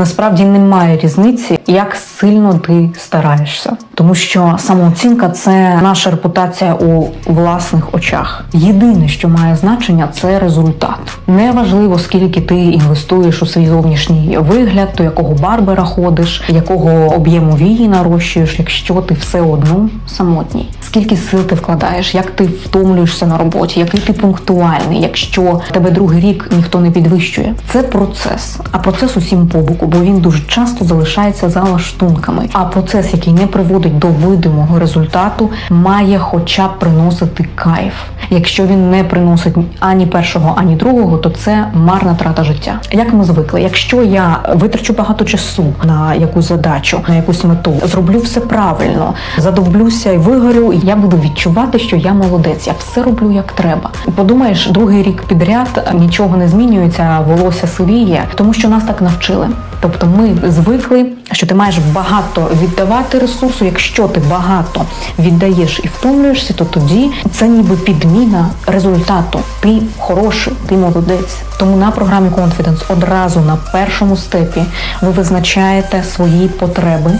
Насправді немає різниці, як сильно ти стараєшся, тому що самооцінка це наша репутація у власних очах. Єдине, що має значення, це результат. Неважливо, скільки ти інвестуєш у свій зовнішній вигляд, до якого барбера ходиш, якого об'єму вії нарощуєш, якщо ти все одно самотній. Скільки сил ти вкладаєш, як ти втомлюєшся на роботі, який ти пунктуальний, якщо тебе другий рік ніхто не підвищує. Це процес, а процес усім по боку, бо він дуже часто залишається за лаштунками. А процес, який не приводить до видимого результату, має хоча б приносити кайф. Якщо він не приносить ані першого, ані другого, то це марна трата життя. Як ми звикли, якщо я витрачу багато часу на якусь задачу, на якусь мету, зроблю все правильно, задовблюся і вигорю, я буду відчувати, що я молодець, я все роблю як треба. Подумаєш, другий рік підряд нічого не змінюється, волосся сивіє, тому що нас так навчили. Тобто ми звикли, що ти маєш багато віддавати ресурсу. Якщо ти багато віддаєш і втомлюєшся, то тоді це ніби підміна результату. Ти хороший, ти молодець. Тому на програмі Confidence одразу на першому степі ви визначаєте свої потреби,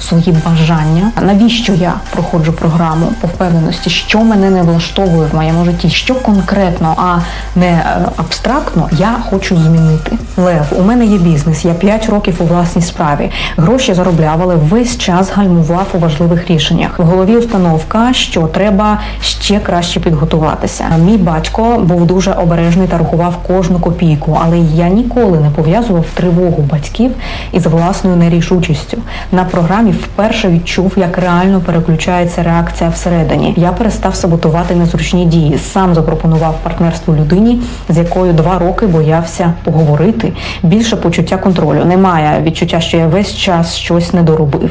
свої бажання. Навіщо я проходжу програму по впевненості, що мене не влаштовує в моєму житті, що конкретно, а не е, абстрактно я хочу змінити. Лев, у мене є бізнес, я 5 років у власній справі. Гроші заробляв, але весь час гальмував у важливих рішеннях. В голові установка, що треба ще краще підготуватися. Мій батько був дуже обережний та рахував кожну копійку, але я ніколи не пов'язував тривогу батьків із власною нерішучістю. На програмі вперше відчув, як реально переключається реакція всередині. Я перестав саботувати незручні дії. Сам запропонував партнерство людині, з якою два роки боявся поговорити. Більше почуття контролю. Немає відчуття, що я весь час щось не доробив.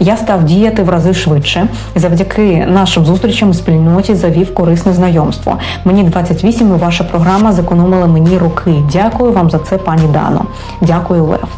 Я став діяти в рази швидше. Завдяки нашим зустрічам у спільноті завів корисне знайомство. Мені 28 і ваша програма зекономила мені роки. Дякую вам за це, пані Дано. Дякую, Лев.